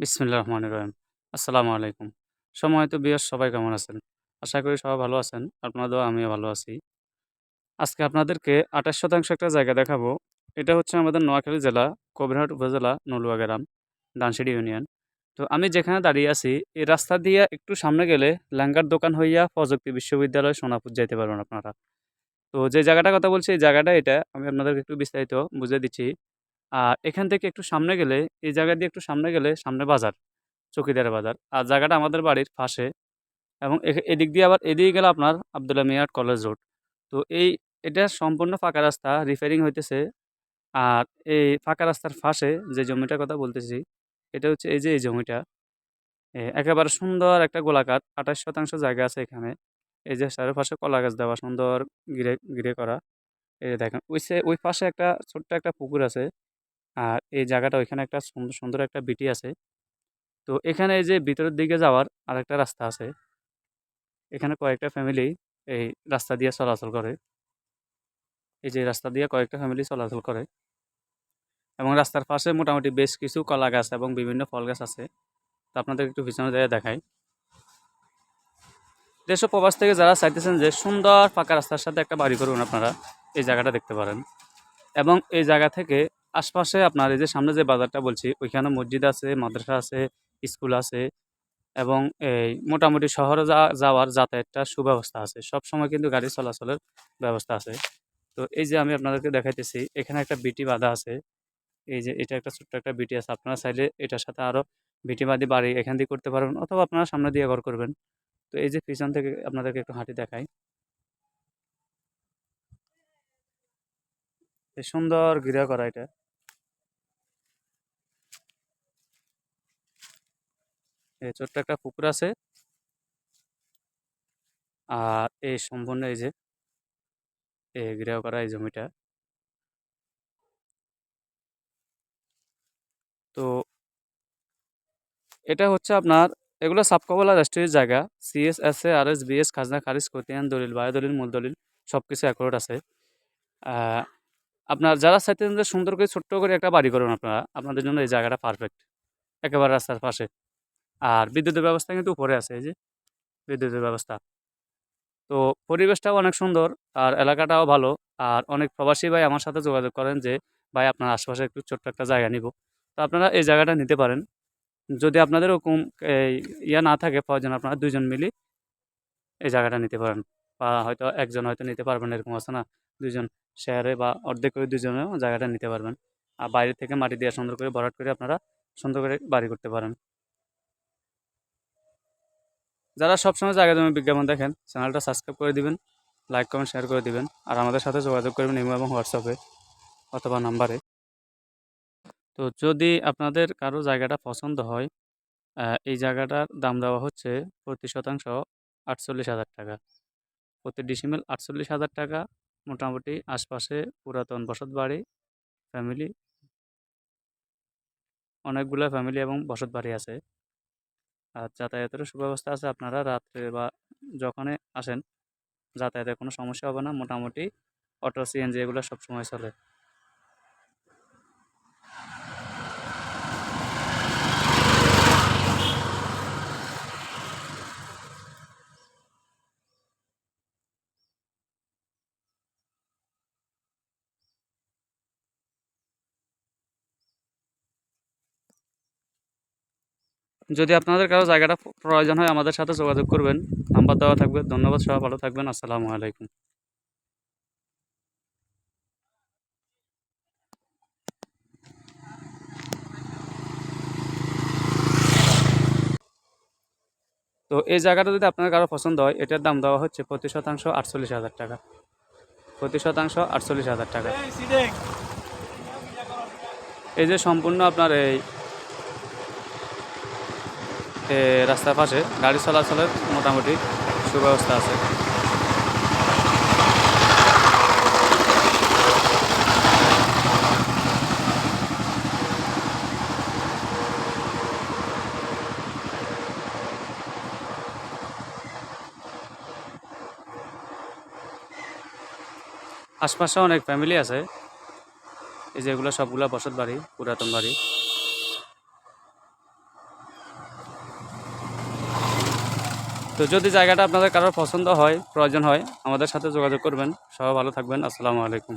বিসমিল্লাহ রহমান রহিম। আসসালামু আলাইকুম। সময় তো বিয়ার সবাই কেমন আছেন? আশা করি সবাই ভালো আছেন আপনাদেরও আমিও ভালো আছি। আজকে আপনাদেরকে আঠাশ শতাংশ একটা জায়গা দেখাবো। এটা হচ্ছে আমাদের নোয়াখালী জেলা, কবিরহাট উপজেলা নলুয়া গ্রাম ডানসিডি ইউনিয়ন। তো আমি যেখানে দাঁড়িয়ে আছি, এই রাস্তা দিয়ে একটু সামনে গেলে ল্যাঙ্গার দোকান হইয়া প্রযুক্তি বিশ্ববিদ্যালয় সোনাপুর যাইতে পারবেন আপনারা। তো যে জায়গাটার কথা বলছি, এই জায়গাটা এটা, আমি আপনাদেরকে একটু বিস্তারিত বুঝে দিচ্ছি। আর এখান থেকে একটু সামনে গেলে, এই জায়গা দিয়ে একটু সামনে গেলে সামনে বাজার, চকিদার বাজার। আর জায়গাটা আমাদের বাড়ির পাশে এবং এদিক দিয়ে আবার এদিকে গেলে আপনার আবদুল্লাহ মিয়ার কলেজ রোড। তো এই, এটা সম্পূর্ণ ফাঁকা রাস্তা রিপেয়ারিং হইতেছে আর এই ফাঁকা রাস্তার পাশে যে জমিটার কথা বলতেছি, এটা হচ্ছে এই যে, এই জমিটা। একেবারে সুন্দর একটা গোলাকার আঠাশ শতাংশ জায়গা আছে এখানে। এই যে চারপাশে কলা গাছ দেওয়া, সুন্দর ঘিরে ঘিরে করা। এই দেখেন, ওই সে, ওই পাশে একটা ছোট্ট একটা পুকুর আছে। আর এই জায়গাটা ওইখানে একটা সুন্দর সুন্দর একটা বিটি আছে। তো এখানে এই যে ভিতরের দিকে যাওয়ার আরেকটা রাস্তা আছে। এখানে কয়েকটা ফ্যামিলি এই রাস্তা দিয়ে চলাচল করে। এই যে রাস্তা দিয়ে কয়েকটা ফ্যামিলি চলাচল করে। এবং রাস্তার পাশে মোটামুটি বেশ কিছু কলা গাছ এবং বিভিন্ন ফল গাছ আছে। তো আপনাদের একটু পিছনে জায়গায় দেখাই। দেশ প্রবাস থেকে যারা চাইতেছেন যে সুন্দর ফাঁকা রাস্তার সাথে একটা বাড়ি করুন আপনারা, এই জায়গাটা দেখতে পারেন। এবং এই জায়গা থেকে আশপাশে আপনার এই যে সামনে যে বাজারটা বলছি, ওইখানে মসজিদ আছে, মাদ্রাসা আছে, স্কুল আছে এবং এই মোটামুটি শহরে যাওয়ার যাতায়াতটা সুব্যবস্থা আছে। সব সময় কিন্তু গাড়ি চলাচলের ব্যবস্থা আছে। তো এই যে আমি আপনাদেরকে দেখাইতেছি, এখানে একটা বিটি বাঁধা আছে। এই যে এটা একটা ছোট্ট একটা বিটি আছে, আপনারা চাইলে এটার সাথে আরও বিটি বাঁধি বাড়ি এখান দিয়ে করতে পারবেন অথবা আপনারা সামনে দিয়ে ঘর করবেন। তো এই যে পিছন থেকে আপনাদেরকে একটু হাঁটি দেখাই। সুন্দর ঘিরা করা এটা। ছোট্ট একটা পুকুর আছে। আর এই সম্পূর্ণ এই যে এই ঘিরা করা এই জমিটা। তো এটা হচ্ছে আপনার, এগুলো সাবকবলা রাষ্ট্রীয় জায়গা। CS S A R S BS খাজনা খারিজ, খতিয়ান দলিল, বায়ু দলিল, মূল দলিল সব কিছু অ্যাকোর্ড আছে আপনার যারা চাইতেন সুন্দর করে ছোট্ট করে একটা বাড়ি করুন আপনারা, আপনাদের জন্য এই জায়গাটা পারফেক্ট একেবারে রাস্তার পাশে। আর বিদ্যুতের ব্যবস্থা কিন্তু উপরে আছে, এই যে বিদ্যুতের ব্যবস্থা। তো পরিবেশটাও অনেক সুন্দর আর এলাকাটাও ভালো। আর অনেক প্রবাসী ভাই আমার সাথে যোগাযোগ করেন যে, ভাই, আপনার আশেপাশে একটু ছোট্ট একটা জায়গা নিব। তো আপনারা এই জায়গাটা নিতে পারেন। যদি আপনাদের ওরকম ইয়া না থাকে প্রয়োজন, আপনারা দুজন মিলে এই জায়গাটা নিতে পারেন। বা হয়তো একজন হয়তো নিতে পারবেন, এরকম আছে না? দুজন শেয়ারে বা অর্ধেক করে দুজনেও জায়গাটা নিতে পারবেন। আর বাইরে থেকে মাটি দিয়ে সুন্দর করে ভরাট করে আপনারা সুন্দর করে বাড়ি করতে পারেন। যারা সবসময় জায়গা জমি বিজ্ঞাপন দেখেন, চ্যানেলটা সাবস্ক্রাইব করে দিবেন লাইক কমেন্ট শেয়ার করে দিবেন, আর আমাদের সাথে যোগাযোগ করবেন ইমো এবং হোয়াটসঅ্যাপে অথবা নাম্বারে তো যদি আপনাদের কারও জায়গাটা পছন্দ হয় এই জায়গাটার দাম দেওয়া হচ্ছে প্রতি শতাংশ আটচল্লিশ হাজার টাকা। প্রতি ডিসিমেল আটচল্লিশ হাজার টাকা, মোটামুটি আশপাশে পুরাতন বসত বাড়ি ফ্যামিলি অনেকগুলো ফ্যামিলি এবং বসত বাড়ি আছে। আর যাতায়াতেরও সুব্যবস্থা আছে আপনারা রাত্রে বা যখনই আসেন, যাতায়াতের কোনো সমস্যা হবে না। মোটামুটি অটো সিএনজি এগুলো সবসময় চলে। যদি আপনাদের কারও জায়গাটা প্রয়োজন হয় আমাদের সাথে যোগাযোগ করবেন, নাম্বার দেওয়া থাকবে। ধন্যবাদ সবাই, ভালো থাকবেন। আসসালামু আলাইকুম। তো এই জায়গাটা যদি আপনার কারও পছন্দ হয়, এটার দাম দেওয়া হচ্ছে প্রতি শতাংশ আটচল্লিশ হাজার টাকা। প্রতি শতাংশ আটচল্লিশ হাজার টাকা। এই যে সম্পূর্ণ আপনার এই রাস্তার পাশে গাড়ি চলাচলের মোটামুটি সুব্যবস্থা আছে। আশপাশে অনেক ফ্যামিলি আছে, এই যে এগুলো সবগুলো বসত বাড়ি, পুরাতন বাড়ি। তো যদি জায়গাটা আপনাদের কারোর পছন্দ হয়, প্রয়োজন হয়, আমাদের সাথে যোগাযোগ করবেন। সবাই ভালো থাকবেন। আসসালামু আলাইকুম।